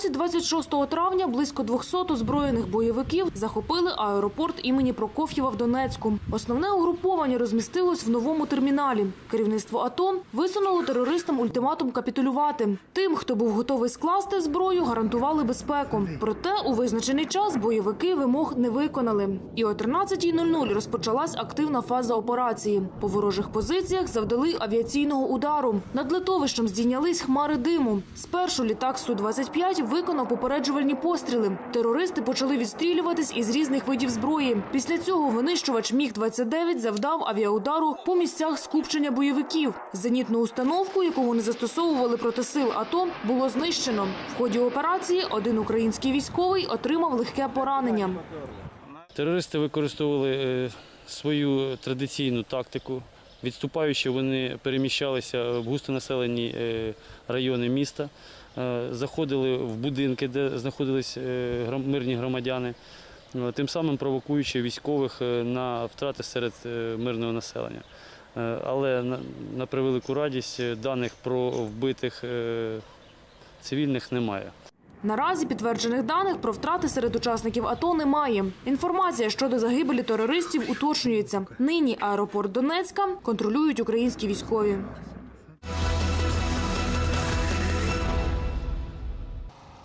Вранці 26 травня близько 200 озброєних бойовиків захопили аеропорт імені Прокоф'єва в Донецьку. Основне угруповання розмістилось в новому терміналі. Керівництво АТО висунуло терористам ультиматум капітулювати. Тим, хто був готовий скласти зброю, гарантували безпеку. Проте у визначений час бойовики вимог не виконали. І о 13.00 розпочалась активна фаза операції. По ворожих позиціях завдали авіаційного удару. Над литовищем здійнялись хмари диму. Спершу літак Су-25 виконав попереджувальні постріли. Терористи почали відстрілюватись із різних видів зброї. Після цього винищувач Міг-29 завдав авіаудару по місцях скупчення бойовиків. Зенітну установку, яку вони застосовували проти сил АТО, було знищено. В ході операції один український військовий отримав легке поранення. Терористи використовували е, свою традиційну тактику. Відступаючи, вони переміщалися в густонаселені е, райони міста, заходили в будинки, де знаходились е, мирні громадяни, е, тим самим провокуючи військових е, на втрати серед е, мирного населення. Е, Але на, превелику радість е, даних про вбитих е, цивільних немає. Наразі підтверджених даних про втрати серед учасників АТО немає. Інформація щодо загибелі терористів уточнюється. Нині аеропорт Донецька контролюють українські військові.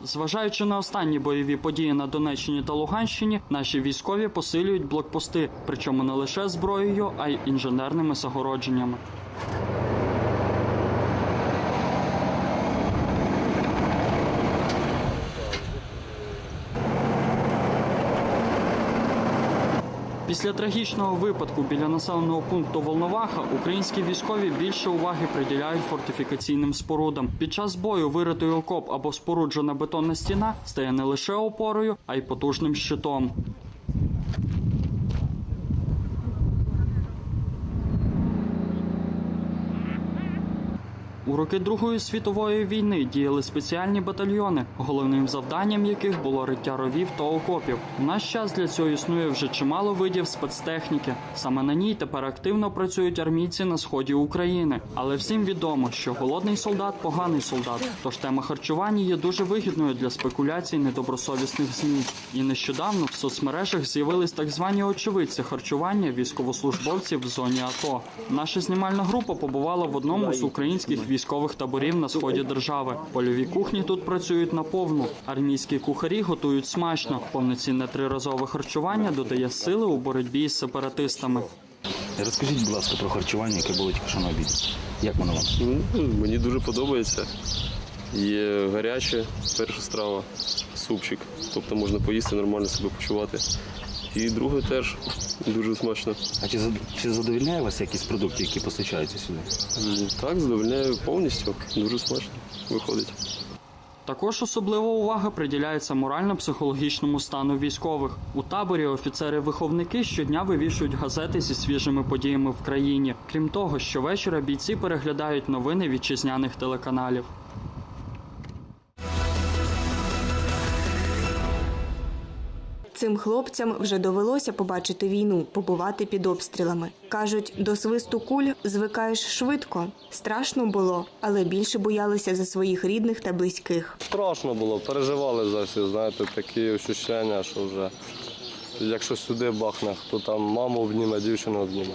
Зважаючи на останні бойові події на Донеччині та Луганщині, наші військові посилюють блокпости, причому не лише зброєю, а й інженерними загородженнями. Після трагічного випадку біля населеного пункту Волноваха українські військові більше уваги приділяють фортифікаційним спорудам. Під час бою виритий окоп або споруджена бетонна стіна стає не лише опорою, а й потужним щитом. У роки Другої світової війни діяли спеціальні батальйони, головним завданням яких було риття ровів та окопів. У наш час для цього існує вже чимало видів спецтехніки. Саме на ній тепер активно працюють армійці на сході України. Але всім відомо, що голодний солдат поганий солдат. Тож тема харчування є дуже вигідною для спекуляцій недобросовісних змі. І нещодавно в соцмережах з'явились так звані очевидці харчування військовослужбовців в зоні АТО. Наша знімальна група побувала в одному з українських військових таборів на сході держави. Польові кухні тут працюють наповну. Армійські кухарі готують смачно. Повноцінне триразове харчування додає сили у боротьбі з сепаратистами. Розкажіть, будь ласка, про харчування, яке було тільки що на обіді. Як воно вам? Ну, Мені дуже подобається. Є гаряче, перша страва, супчик. Тобто можна поїсти, нормально себе почувати. І друге теж дуже смачно. А чи, чи задовільняє вас якісь продукти, які постачаються сюди? Так, задовольняє повністю. Дуже смачно виходить. Також особлива увага приділяється морально-психологічному стану військових. У таборі офіцери-виховники щодня вивішують газети зі свіжими подіями в країні. Крім того, щовечора бійці переглядають новини вітчизняних телеканалів. Цим хлопцям вже довелося побачити війну, побувати під обстрілами. Кажуть, до свисту куль звикаєш швидко. Страшно було, але більше боялися за своїх рідних та близьких. Страшно було, переживали за все, знаєте, такі відчуття, що вже якщо сюди бахне, хто там маму обніме, дівчину обніме.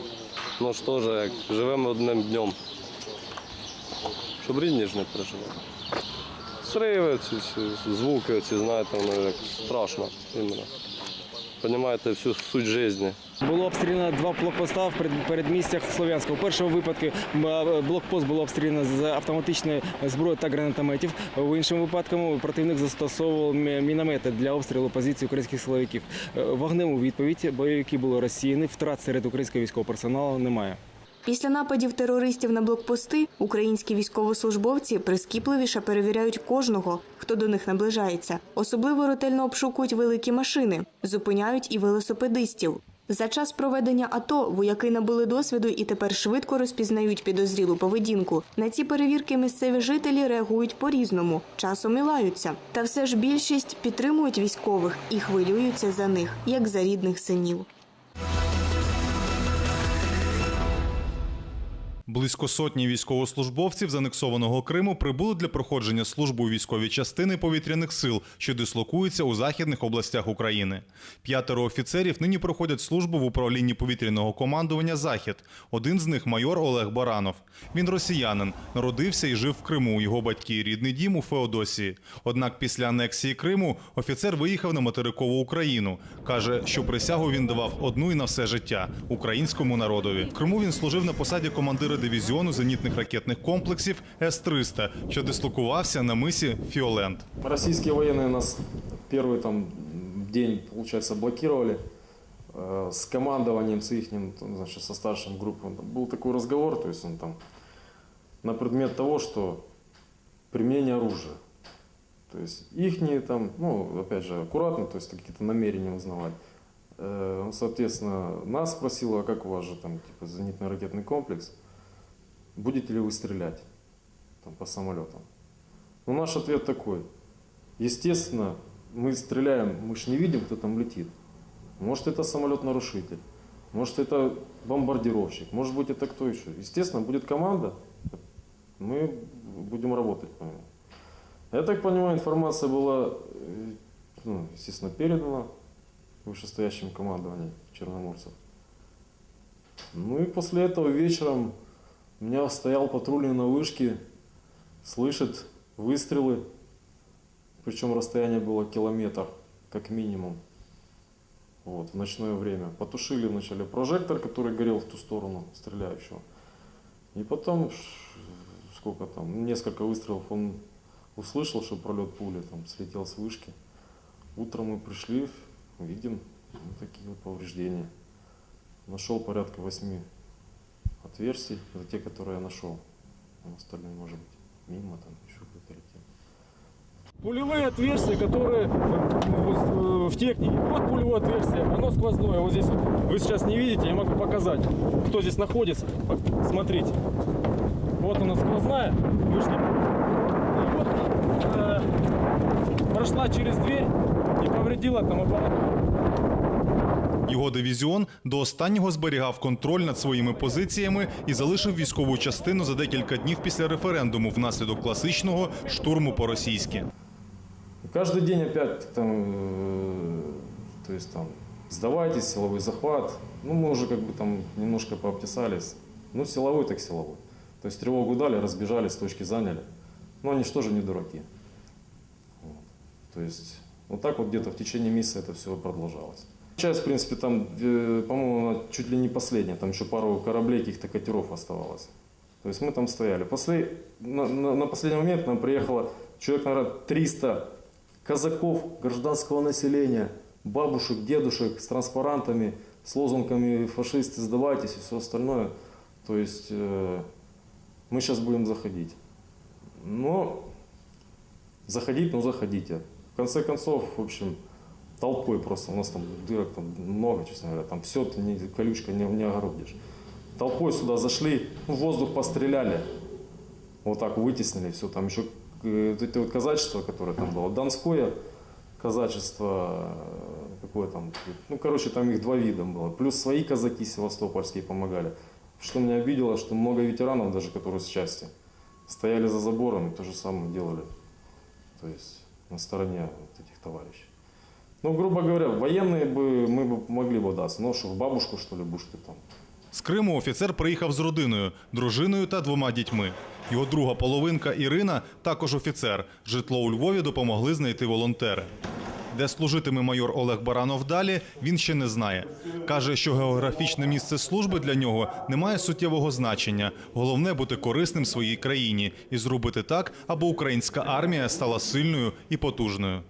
Ну ж теж, як живемо одним днем. Щоб рідні ж не переживали. Сриви, ці, ці звуки, ці, знаєте, воно як страшно іменно. Понімаєте всю суть життя. Було обстріляно два блокпоста в перед- передмістях Слов'янська. У першому випадку е, блокпост було обстріляно з автоматичної зброї та гранатометів. В іншому випадку противник застосовував міномети для обстрілу позицій українських силовиків. Вогнем у відповідь бойовики були розсіяні. Втрат серед українського військового персоналу немає. Після нападів терористів на блокпости українські військовослужбовці прискіпливіше перевіряють кожного, хто до них наближається. Особливо ретельно обшукують великі машини, зупиняють і велосипедистів. За час проведення АТО вояки набули досвіду і тепер швидко розпізнають підозрілу поведінку. На ці перевірки місцеві жителі реагують по-різному, часом і лаються. Та все ж більшість підтримують військових і хвилюються за них, як за рідних синів. Близько сотні військовослужбовців з анексованого Криму прибули для проходження служби у військовій частини повітряних сил, що дислокуються у західних областях України. П'ятеро офіцерів нині проходять службу в управлінні повітряного командування Захід. Один з них майор Олег Баранов. Він росіянин, народився і жив в Криму. Його батьки рідний дім у Феодосії. Однак після анексії Криму офіцер виїхав на материкову Україну. каже, що присягу він давав одну і на все життя українському народові. В Криму він служив на посаді командира дивізіону зенітних ракетних комплексів С-300, що дислокувався на мисі Фіолент. Российские военные нас первый там день, получается, блокировали э, с командованием, с их, значит, со старшим группой. Был такой разговор, то есть он там на предмет того, что применение оружия. То есть их там, ну, опять же, аккуратно, то есть какие-то намерения узнавать. Э, он, соответственно, нас спросил, а как у вас же там, типа, зенитно-ракетный комплекс, Будете ли вы стрелять там, по самолетам? Ну, наш ответ такой. Естественно, мы стреляем, мы же не видим, кто там летит. Может, это самолет-нарушитель, может, это бомбардировщик, может быть, это кто еще. Естественно, будет команда, мы будем работать по нему. Я так понимаю, информация была, э, ну, естественно, передана вышестоящим командованием черноморцев. Ну и после этого вечером у меня стоял патрульный на вышке, слышит выстрелы, причем расстояние было километр, как минимум. Вот, в ночное время. Потушили вначале прожектор, который горел в ту сторону стреляющего. И потом, сколько там, несколько выстрелов он услышал, что пролет пули, там, слетел с вышки. Утром мы пришли, видим вот такие вот повреждения. Нашел порядка восьми отверстий, это те, которые я нашел. А остальные, может быть, мимо там еще кто-то летел. Пулевые отверстия, которые э, в технике. Вот пулевое отверстие, оно сквозное. Вот здесь вот. вы сейчас не видите, я могу показать, кто здесь находится. Смотрите. Вот она сквозная, вышла. И вот э, прошла через дверь и повредила там аппаратуру. Його дивізіон до останнього зберігав контроль над своїми позиціями і залишив військову частину за декілька днів після референдуму внаслідок класичного штурму по-російськи. И каждый день опять там, э, то есть там, сдавайтесь, силовой захват. Ну, мы уже как бы там немножко пообтесались. Ну, силовой так силовой. То есть тревогу дали, разбежались, точки заняли. Но они же тоже не дураки. Вот. То есть вот так вот где-то в течение месяца это все продолжалось. Часть, в принципе, там, э, по-моему, она чуть ли не последняя. Там еще пару кораблей, каких-то катеров оставалось. То есть мы там стояли. После, на, на- на последний момент нам приехало человек, наверное, 300 казаков, гражданского населения, бабушек, дедушек с транспарантами, с лозунгами «фашисты, сдавайтесь» и все остальное. То есть э, мы сейчас будем заходить. Но заходить, ну заходите. В конце концов, в общем, толпой просто. У нас там дырок там много, честно говоря. Там все ты не, колючка не, не огородишь. Толпой сюда зашли, ну, воздух постреляли. Вот так вытеснили все. Там еще э, вот это вот казачество, которое там было, Донское казачество, какое там, ну, короче, там их два вида было. Плюс свои казаки севастопольские помогали. Что меня обидело, что много ветеранов, даже которые с части, стояли за забором и то же самое делали. То есть на стороне вот этих товарищей. Ну, грубо говоря, военные бы мы бы могли бы даться. Ну, что, в бабушку, что ли, будешь ты там? З Криму офіцер приїхав з родиною, дружиною та двома дітьми. Його друга половинка Ірина також офіцер. Житло у Львові допомогли знайти волонтери. Де служитиме майор Олег Баранов далі, він ще не знає. Каже, що географічне місце служби для нього не має суттєвого значення. Головне бути корисним своїй країні і зробити так, аби українська армія стала сильною і потужною.